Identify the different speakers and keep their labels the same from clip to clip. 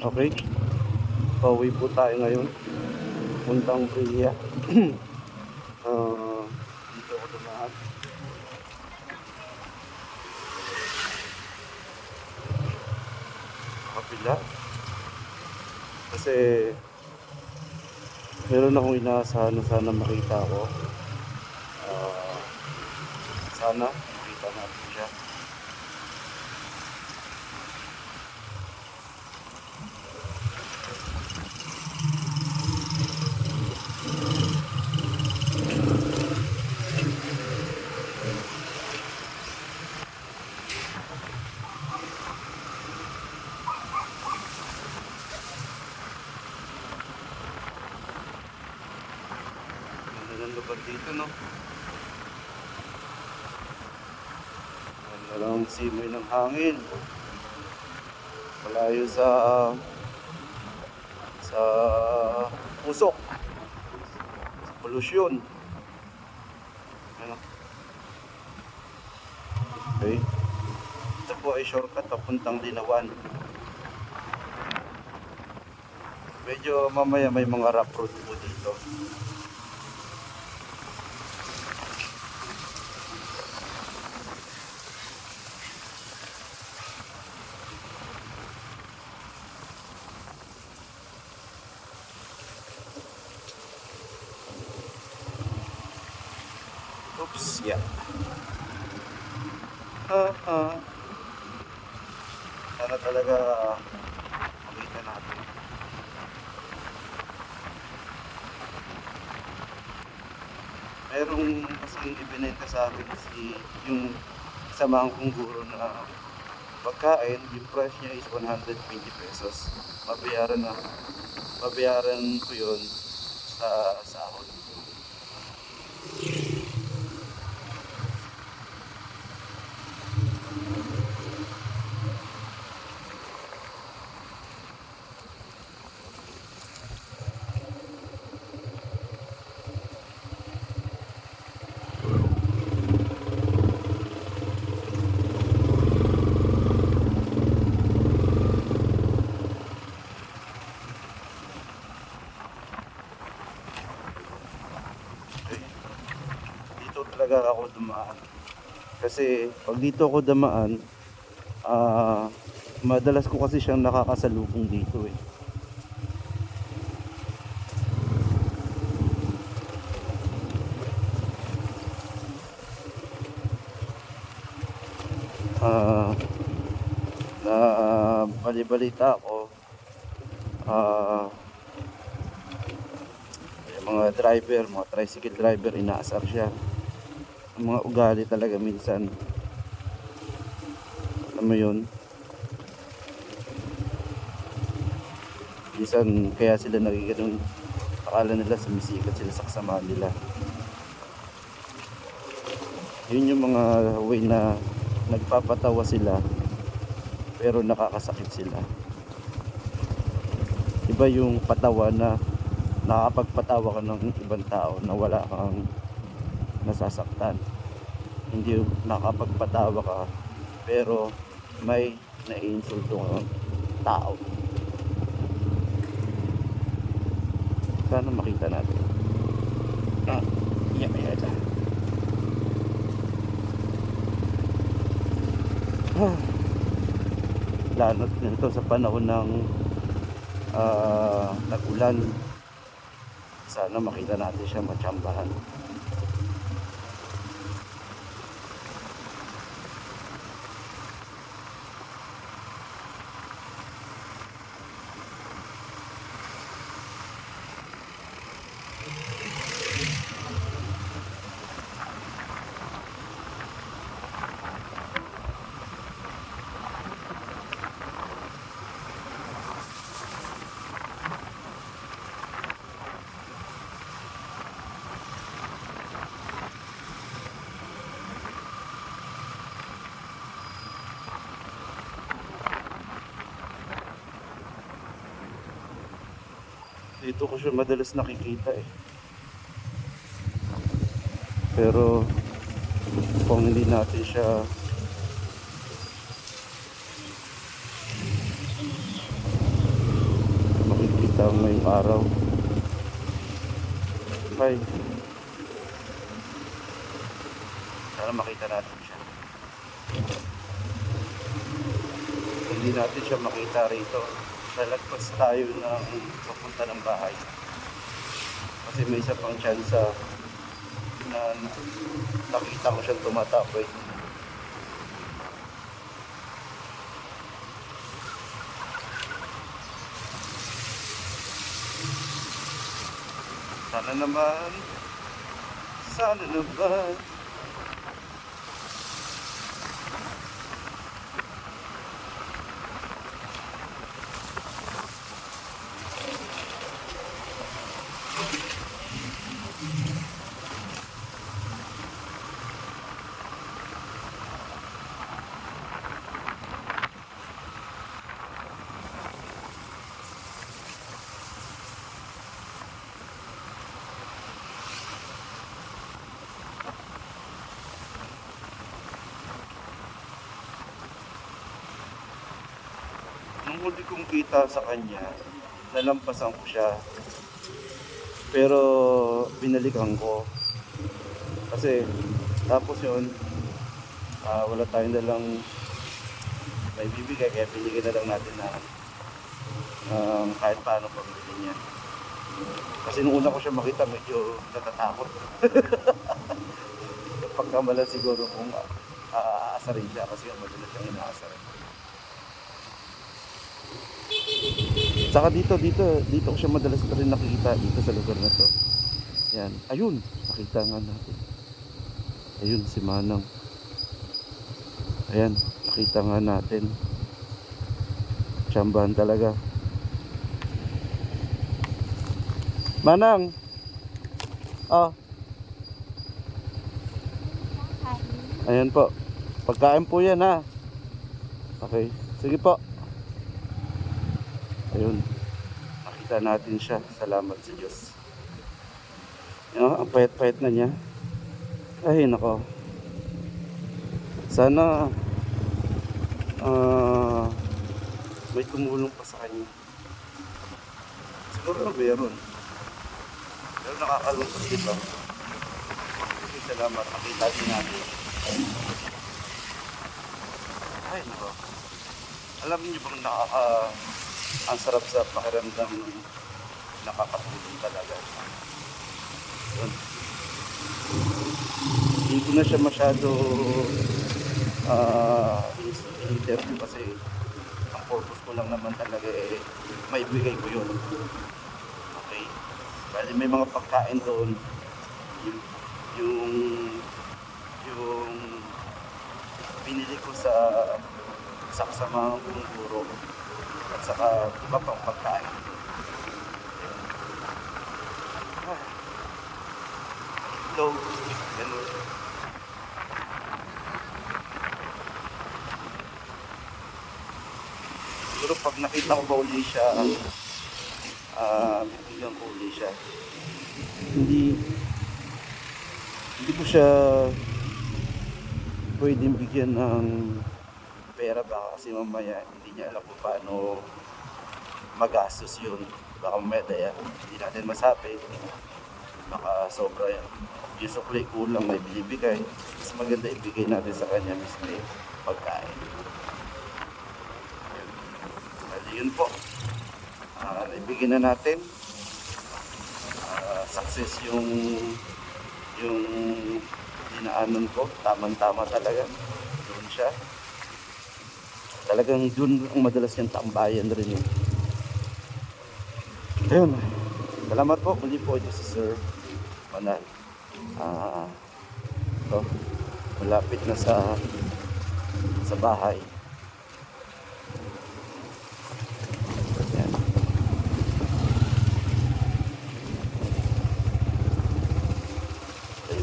Speaker 1: Okay. Pauwi po tayo ngayon. Puntang Priya. Ah, dito ako dumaan. Kapila. Kasi meron akong inaasahan na sana makita ko. Ah, sana makita natin siya. Ganda ng lugar dito, no? Ganda lang simoy ng hangin. Malayo sa sa usok. Sa polusyon. Ano? Okay. Ito po ay shortcut papuntang Dinawan. Medyo mamaya may mga rough road po dito. Ha. Sana talaga makita natin. Merong kasing ibinenta sa akin si yung samahan kong guro na pagkain, yung price niya is 120 pesos. Mabayaran na. Mabayaran ko yun sa sahod. Okay. Dito talaga ako dumaan. Kasi pag dito ako dumaan, ah madalas ko kasi siyang nakakasalubong dito eh. Ah na balibalita ako yung mga driver, mga tricycle driver, inaasar siya. Mga ugali talaga minsan. Alam mo yun? Minsan kaya sila nagiganoon. Akala nila sumisikat sila sa kasama nila. Yun yung mga way na nagpapatawa sila pero nakakasakit sila. Iba yung patawa na nakakapagpatawa ka ng ibang tao na wala kang nasasaktan. Hindi yung nakakapagpatawa ka pero may naiinsulto kang tao. Sana makita natin. Ah, yeah, yeah, yeah. Ah. Lalo nito sa panahon ng ah, nag-ulan. Sana makita natin siya matsambahan. Dito ko siya madalas nakikita eh. Pero kung hindi natin siya makita ngayong araw. Okay. Sana makita natin siya. Hindi natin siya makita rito, lalagpas tayo ng papunta ng bahay. Kasi may isa pang tsansa na nakita ko siyang tumatapoy. Sana naman. Sana naman. Nung huli kong kita sa kanya, nalampasan ko siya. Pero binalikan ko. Kasi tapos yun, ah, wala tayong dalang may bibigay kaya binigyan na lang natin na um, kahit paano pambili niya. Kasi nung una ko siya makita, medyo natatakot. Pagkamalan siguro kung uh, aasarin siya kasi madalas siyang inaasarin. Saka dito, dito, dito ko siya madalas pa rin nakikita dito sa lugar na to. Yan. Ayun, nakita nga natin. Ayun, si Manang. Ayan, nakita nga natin. Tsambahan talaga. Manang! Ah, ayan po. Pagkain po yan ha. Okay, sige po. Ayun. Nakita natin siya. Salamat sa Diyos. Yan, ang payat-payat na niya. Ay, nako. Sana ah may tumulong pa sa kanya. Siguro na meron. Pero nakakalungkot dito. Salamat. Nakita din natin. Ay, nako. Alam niyo bang nakaka ang sarap sa pakiramdam ng nakakatulong talaga. Yun. Hindi ko na siya masyado ah interview kasi ang purpose ko lang naman talaga eh maibigay ko yun. Okay. Bali may mga pagkain doon yung yung yung binili ko sa sa kasamang kong guro at saka iba pang pagkain. Itlog, ganun. Siguro pag nakita ko ba uli siya, ah, bibigyan ko uli siya. Hindi, hindi ko siya pwedeng bigyan ng kasi mamaya hindi niya alam kung paano magastos yun. Baka mamaya daya, hindi natin masabi. Baka sobra yan. Yung supply kulang may binibigay. Mas maganda ibigay natin sa kanya mismo yung pagkain. Bali yun po. Ah, ibigay na natin. Ah, success yung yung dinaanan ko. Tamang-tama talaga. Doon siya talagang dun ang madalas yung tambayan rin yun. Ayun. Salamat po. Muli po ito si Sir Manal. Ah, ito. Malapit na sa sa bahay.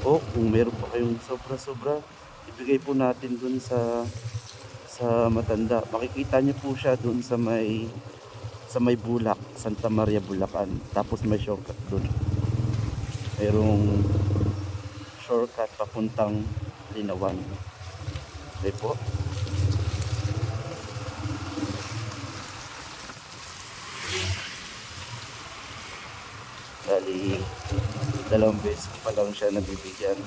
Speaker 1: Po, kung meron pa kayong sobra-sobra, ibigay po natin dun sa sa matanda. Makikita niyo po siya doon sa may sa may Bulak, Santa Maria Bulacan. Tapos may shortcut doon. Mayroong shortcut papuntang Linawan. Okay po. Dali, dalawang beses pa lang siya nabibigyan.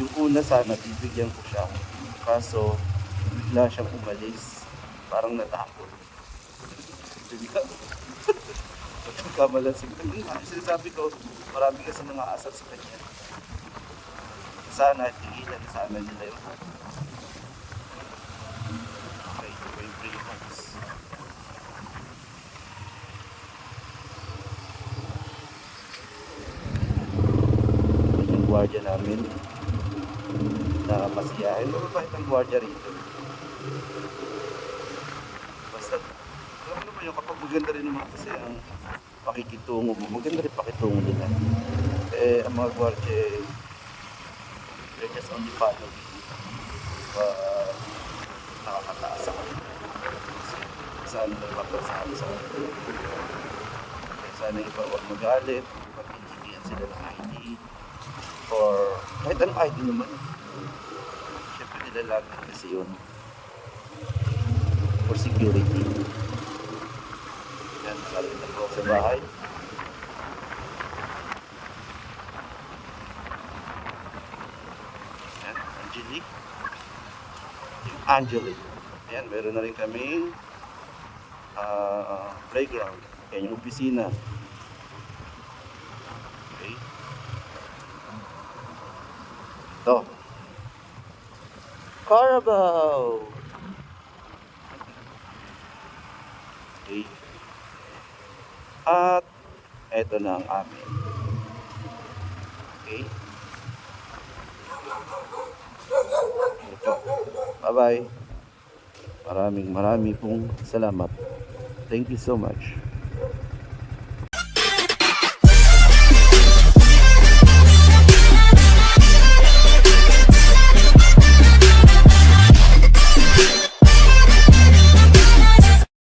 Speaker 1: Yung una sana, bibigyan ko siya. Kaso, bigla siyang umalis. Parang natakot. Bigla. Pagkamalasing. Yung nga, sinasabi ko, marami kasi nangaasar sa kanya. Sana, tigilan sana nila yun. Okay, ito yung three months. Yung gwardiya namin na masiyahin. Mababait ang gwardiya rito. Basta, alam mo yung kapag maganda rin naman kasi ang pakikitungo mo, maganda rin pakitungo nila. Eh, ang mga gwardiya, eh, they're just only following. Uh, nakakataas sa kanila. Kasi saan na papasahan sa kanila. Kaya sana yung iba huwag magalit, pag hinihingyan sila ng ID, or kahit anong ID naman. Siyempre nilalagay kasi yun for security. Yan, malapit na po sa bahay. Yan, Angelique. Yung Angelique. Yan, meron na rin kaming ah, playground. Yan yung opisina. Okay. Ito. Carabao! Okay. At eto na ang amin. Okay. Ito. Bye-bye. Maraming maraming pong salamat. Thank you so much.